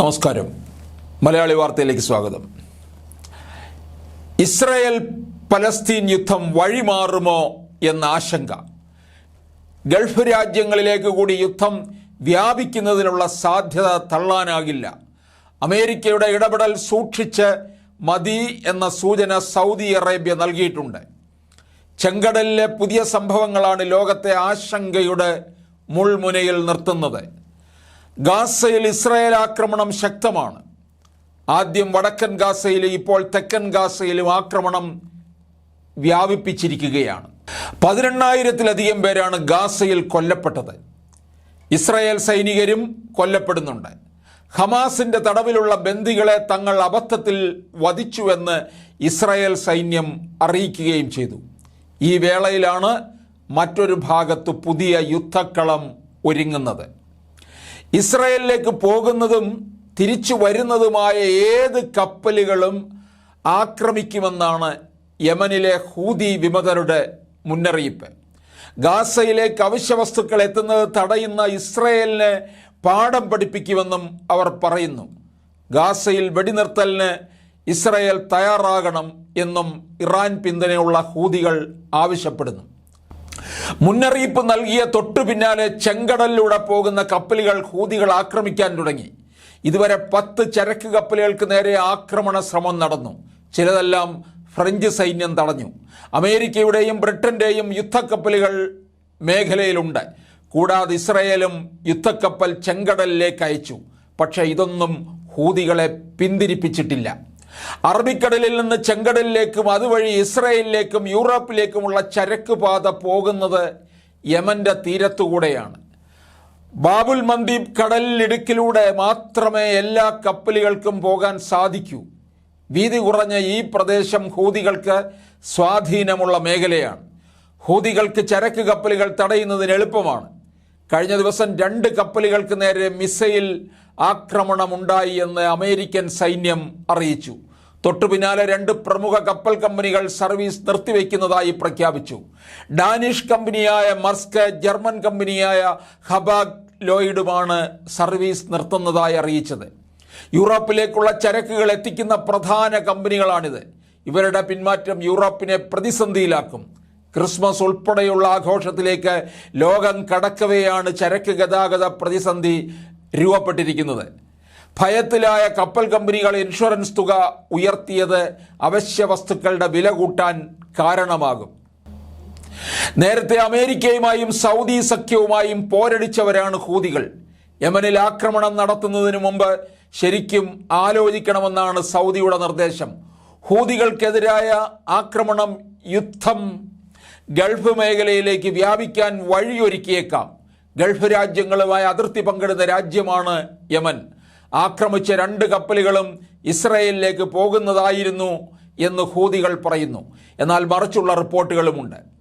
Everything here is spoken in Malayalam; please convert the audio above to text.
നമസ്കാരം. മലയാളി വാർത്തയിലേക്ക് സ്വാഗതം. ഇസ്രായേൽ പലസ്തീൻ യുദ്ധം വഴിമാറുമോ എന്ന ആശങ്ക. ഗൾഫ് രാജ്യങ്ങളിലേക്ക് കൂടി യുദ്ധം വ്യാപിക്കുന്നതിനുള്ള സാധ്യത തള്ളാനാകില്ല. അമേരിക്കയുടെ ഇടപെടൽ സൂക്ഷിച്ച് മതി എന്ന സൂചന സൗദി അറേബ്യ നൽകിയിട്ടുണ്ട്. ചെങ്കടലിലെ പുതിയ സംഭവങ്ങളാണ് ലോകത്തെ ആശങ്കയുടെ മുൾമുനയിൽ നിർത്തുന്നത്. ഗാസയിൽ ഇസ്രായേൽ ആക്രമണം ശക്തമാണ്. ആദ്യം വടക്കൻ ഗാസയിലും ഇപ്പോൾ തെക്കൻ ഗാസയിലും ആക്രമണം വ്യാപിപ്പിച്ചിരിക്കുകയാണ്. പതിനെണ്ണായിരത്തിലധികം പേരാണ് ഗാസയിൽ കൊല്ലപ്പെട്ടത്. ഇസ്രായേൽ സൈനികരും കൊല്ലപ്പെടുന്നുണ്ട്. ഹമാസിന്റെ തടവിലുള്ള ബന്ദികളെ തങ്ങൾ അബദ്ധത്തിൽ വധിച്ചുവെന്ന് ഇസ്രായേൽ സൈന്യം അറിയിക്കുകയും ചെയ്തു. ഈ വേളയിലാണ് മറ്റൊരു ഭാഗത്ത് പുതിയ യുദ്ധക്കളം ഒരുങ്ങുന്നത്. ഇസ്രായേലിലേക്ക് പോകുന്നതും തിരിച്ചു വരുന്നതുമായ ഏത് കപ്പലുകളും ആക്രമിക്കുമെന്നാണ് യമനിലെ ഹൂതി വിമതരുടെ മുന്നറിയിപ്പ്. ഗാസയിലേക്ക് അവശ്യ വസ്തുക്കൾ എത്തുന്നത് തടയുന്ന ഇസ്രായേലിനെ പാഠം പഠിപ്പിക്കുമെന്നും അവർ പറയുന്നു. ഗാസയിൽ വെടിനിർത്തലിന് ഇസ്രയേൽ തയ്യാറാകണം എന്നും ഇറാൻ പിന്തുണയുള്ള ഹൂതികൾ ആവശ്യപ്പെടുന്നു. മുന്നറിയിപ്പ് നൽകിയ തൊട്ടു പിന്നാലെ ചെങ്കടലിലൂടെ പോകുന്ന കപ്പലുകൾ ഹൂതികൾ ആക്രമിക്കാൻ തുടങ്ങി. ഇതുവരെ പത്ത് ചരക്ക് കപ്പലുകൾക്ക് നേരെ ആക്രമണ ശ്രമം നടന്നു. ചിലതെല്ലാം ഫ്രഞ്ച് സൈന്യം തടഞ്ഞു. അമേരിക്കയുടെയും ബ്രിട്ടന്റെയും യുദ്ധക്കപ്പലുകൾ മേഖലയിലുണ്ട്. കൂടാതെ ഇസ്രയേലും യുദ്ധക്കപ്പൽ ചെങ്കടലിലേക്ക് അയച്ചു. പക്ഷേ ഇതൊന്നും ഹൂതികളെ പിന്തിരിപ്പിച്ചിട്ടില്ല. അറബിക്കടലിൽ നിന്ന് ചെങ്കടലിലേക്കും അതുവഴി ഇസ്രയേലിലേക്കും യൂറോപ്പിലേക്കുമുള്ള ചരക്ക് പാത പോകുന്നത് യമന്റെ തീരത്തുകൂടെയാണ്. ബാബുൽ മന്ദീപ് കടലിടുക്കിലൂടെ മാത്രമേ എല്ലാ കപ്പലുകൾക്കും പോകാൻ സാധിക്കൂ. വീതി കുറഞ്ഞ ഈ പ്രദേശം ഹൂതികൾക്ക് സ്വാധീനമുള്ള മേഖലയാണ്. ഹൂതികൾക്ക് ചരക്ക് കപ്പലുകൾ തടയുന്നതിന് എളുപ്പമാണ്. കഴിഞ്ഞ ദിവസം രണ്ട് കപ്പലുകൾക്ക് നേരെ മിസൈൽ ആക്രമണമുണ്ടായി എന്ന് അമേരിക്കൻ സൈന്യം അറിയിച്ചു. തൊട്ടു പിന്നാലെ രണ്ട് പ്രമുഖ കപ്പൽ കമ്പനികൾ സർവീസ് നിർത്തിവെക്കുന്നതായി പ്രഖ്യാപിച്ചു. ഡാനിഷ് കമ്പനിയായ മർസ്ക് ജർമ്മൻ കമ്പനിയായ ഹബാഗ് ലോയിഡുമാണ് സർവീസ് നിർത്തുന്നതായി അറിയിച്ചത്. യൂറോപ്പിലേക്കുള്ള ചരക്കുകൾ എത്തിക്കുന്ന പ്രധാന കമ്പനികളാണിത്. ഇവരുടെ പിന്മാറ്റം യൂറോപ്പിനെ പ്രതിസന്ധിയിലാക്കും. ക്രിസ്മസ് ഉൾപ്പെടെയുള്ള ആഘോഷത്തിലേക്ക് ലോകം കടക്കവെയാണ് ചരക്ക് ഗതാഗത പ്രതിസന്ധി രൂപപ്പെട്ടിരിക്കുന്നത്. ഭയത്തിലായ കപ്പൽ കമ്പനികൾ ഇൻഷുറൻസ് തുക ഉയർത്തിയത് അവശ്യ വസ്തുക്കളുടെ വില കൂട്ടാൻ കാരണമാകും. നേരത്തെ അമേരിക്കയുമായും സൗദി സഖ്യവുമായും പോരടിച്ചവരാണ് ഹൂതികൾ. യമനിൽ ആക്രമണം നടത്തുന്നതിന് മുമ്പ് ശരിക്കും ആലോചിക്കണമെന്നാണ് സൗദിയുടെ നിർദ്ദേശം. ഹൂതികൾക്കെതിരായ ആക്രമണം യുദ്ധം ഗൾഫ് മേഖലയിലേക്ക് വ്യാപിക്കാൻ വഴിയൊരുക്കിയേക്കാം. ഗൾഫ് രാജ്യങ്ങളുമായി അതിർത്തി പങ്കിടുന്ന രാജ്യമാണ് യമൻ. ആക്രമിച്ച രണ്ട് കപ്പലുകളും ഇസ്രയേലിലേക്ക് പോകുന്നതായിരുന്നു എന്ന് ഹൂതികൾ പറയുന്നു. എന്നാൽ മറിച്ചുള്ള റിപ്പോർട്ടുകളുമുണ്ട്.